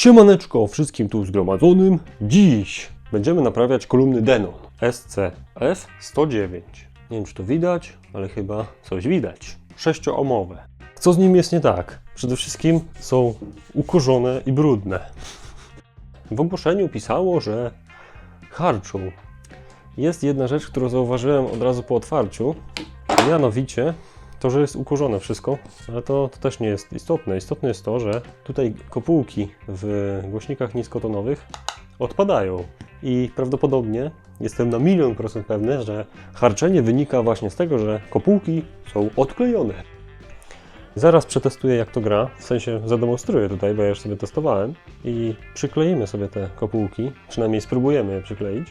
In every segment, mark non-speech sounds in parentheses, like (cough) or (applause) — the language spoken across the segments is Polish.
Siemaneczko wszystkim tu zgromadzonym. Dziś będziemy naprawiać kolumny Denon SCF 109. Nie wiem czy to widać, ale chyba coś widać. Sześcioomowe. Co z nim jest nie tak? Przede wszystkim są ukorzone i brudne. W ogłoszeniu pisało, że harczą. Jest jedna rzecz, którą zauważyłem od razu po otwarciu, mianowicie to, że jest ukorzone wszystko, ale to, to też nie jest istotne. Istotne jest to, że tutaj kopułki w głośnikach niskotonowych odpadają i prawdopodobnie jestem na milion procent pewny, że harczenie wynika właśnie z tego, że kopułki są odklejone. Zaraz przetestuję jak to gra, w sensie zademonstruję tutaj, bo ja już sobie testowałem i przykleimy sobie te kopułki, przynajmniej spróbujemy je przykleić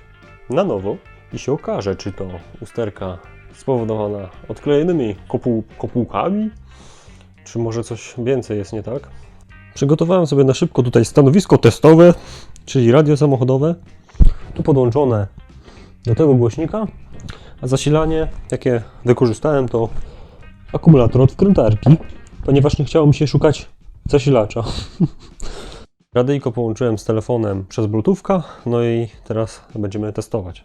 na nowo i się okaże, czy to usterka spowodowana odklejonymi kopuł, kopułkami, czy może coś więcej jest nie tak. Przygotowałem sobie na szybko tutaj stanowisko testowe, czyli radio samochodowe, tu podłączone do tego głośnika, a zasilanie, jakie wykorzystałem, to akumulator od wkrętarki, ponieważ nie chciało mi się szukać zasilacza. (laughs) Radyjko połączyłem z telefonem przez Bluetoothka, no i teraz będziemy testować.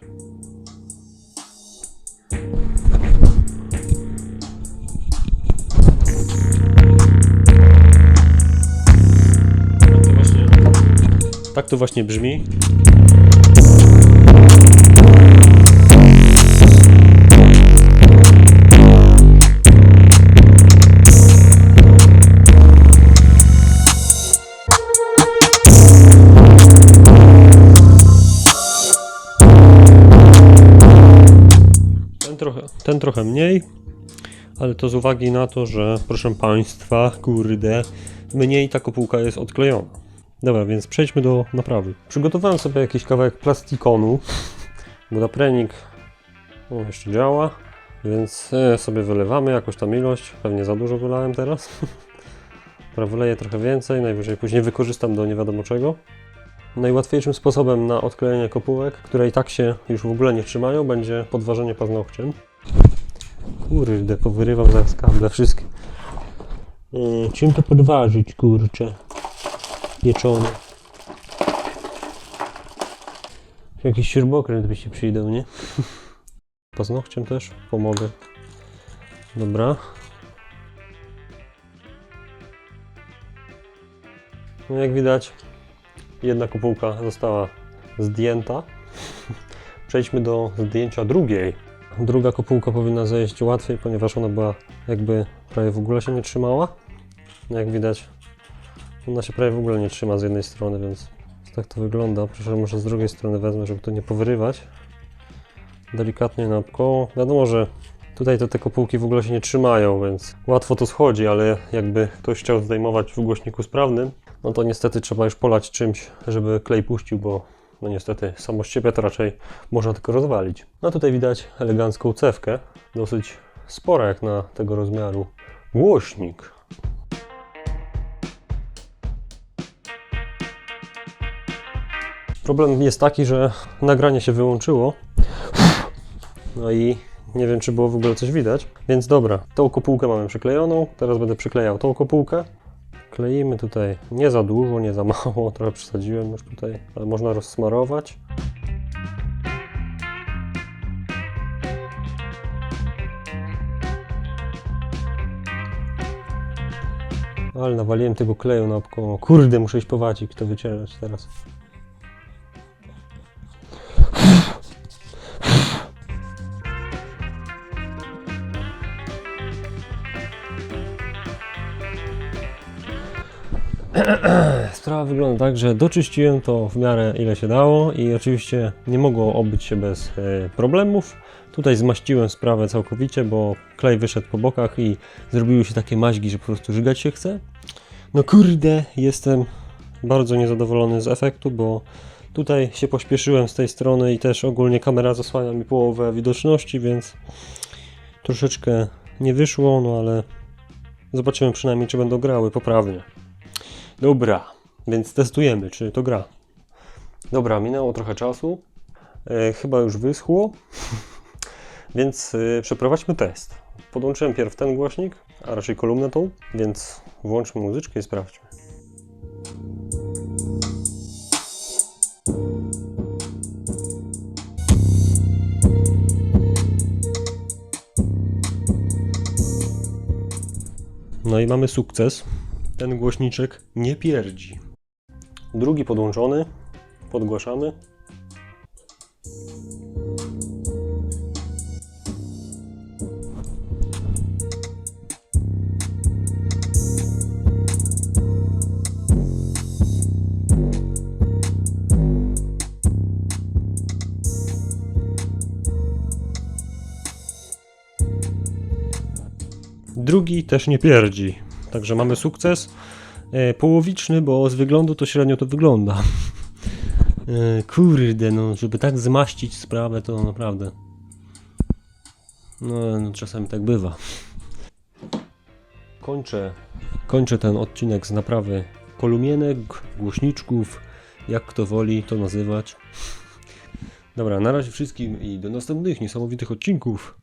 Tak to właśnie brzmi. Ten trochę, ten trochę mniej, ale to z uwagi na to, że proszę Państwa, kurde, mniej ta kopułka jest odklejona. Dobra, więc przejdźmy do naprawy. Przygotowałem sobie jakiś kawałek plastikonu, bo naprenik o, jeszcze działa, więc e, sobie wylewamy jakąś tam ilość. Pewnie za dużo wylałem teraz. (laughs) Dobra, wyleję trochę więcej, najwyżej później wykorzystam do nie wiadomo czego. Najłatwiejszym sposobem na odklejenie kopułek, które i tak się już w ogóle nie trzymają, będzie podważenie paznokciem. Kurde, powyrywam zaraz kable wszystkie. Yy, czym to podważyć, kurczę? Pieczone. Jakiś śrubokręt by się przydał, nie? (laughs) Paznokciem też pomogę. Dobra. No jak widać, jedna kopułka została zdjęta. (laughs) Przejdźmy do zdjęcia drugiej. Druga kopułka powinna zejść łatwiej, ponieważ ona była jakby prawie w ogóle się nie trzymała. Jak widać, ona się prawie w ogóle nie trzyma z jednej strony, więc tak to wygląda. Proszę, może z drugiej strony wezmę, żeby to nie powyrywać. Delikatnie na koło. Wiadomo, że tutaj te kopułki w ogóle się nie trzymają, więc łatwo to schodzi, ale jakby ktoś chciał zdejmować w głośniku sprawnym, no to niestety trzeba już polać czymś, żeby klej puścił, bo no niestety samo z siebie to raczej można tylko rozwalić. No tutaj widać elegancką cewkę, dosyć spora jak na tego rozmiaru głośnik. Problem jest taki, że nagranie się wyłączyło. No i nie wiem, czy było w ogóle coś widać. Więc dobra, tą kopułkę mamy przyklejoną. Teraz będę przyklejał tą kopułkę. Kleimy tutaj nie za dużo, nie za mało, (laughs) trochę przesadziłem już tutaj, ale można rozsmarować. Ale nawaliłem tego kleju na około. Kurde, muszę iść po wacik to wycierać teraz. (clears throat) Sprawa wygląda tak, że doczyściłem to w miarę ile się dało i oczywiście nie mogło obyć się bez e, problemów. Tutaj zmaściłem sprawę całkowicie, bo klej wyszedł po bokach i zrobiły się takie maźgi, że po prostu żygać się chce. No kurde, jestem bardzo niezadowolony z efektu, bo tutaj się pośpieszyłem z tej strony i też ogólnie kamera zasłania mi połowę widoczności, więc troszeczkę nie wyszło, no ale zobaczymy przynajmniej, czy będą grały poprawnie. Dobra, więc testujemy, czy to gra. Dobra, minęło trochę czasu. E, chyba już wyschło. (laughs) więc e, przeprowadźmy test. Podłączyłem pierw ten głośnik, a raczej kolumnę tą, więc włączmy muzyczkę i sprawdźmy. No i mamy sukces. Ten głośniczek nie pierdzi. Drugi podłączony. Podgłaszamy. Drugi też nie pierdzi. Także mamy sukces. E, połowiczny, bo z wyglądu to średnio to wygląda. (laughs) E, kurde, no, żeby tak zmaścić sprawę, to naprawdę. No, no czasami tak bywa. Kończę, kończę ten odcinek z naprawy kolumienek, głośniczków, jak kto woli to nazywać. Dobra, na razie wszystkim i do następnych niesamowitych odcinków.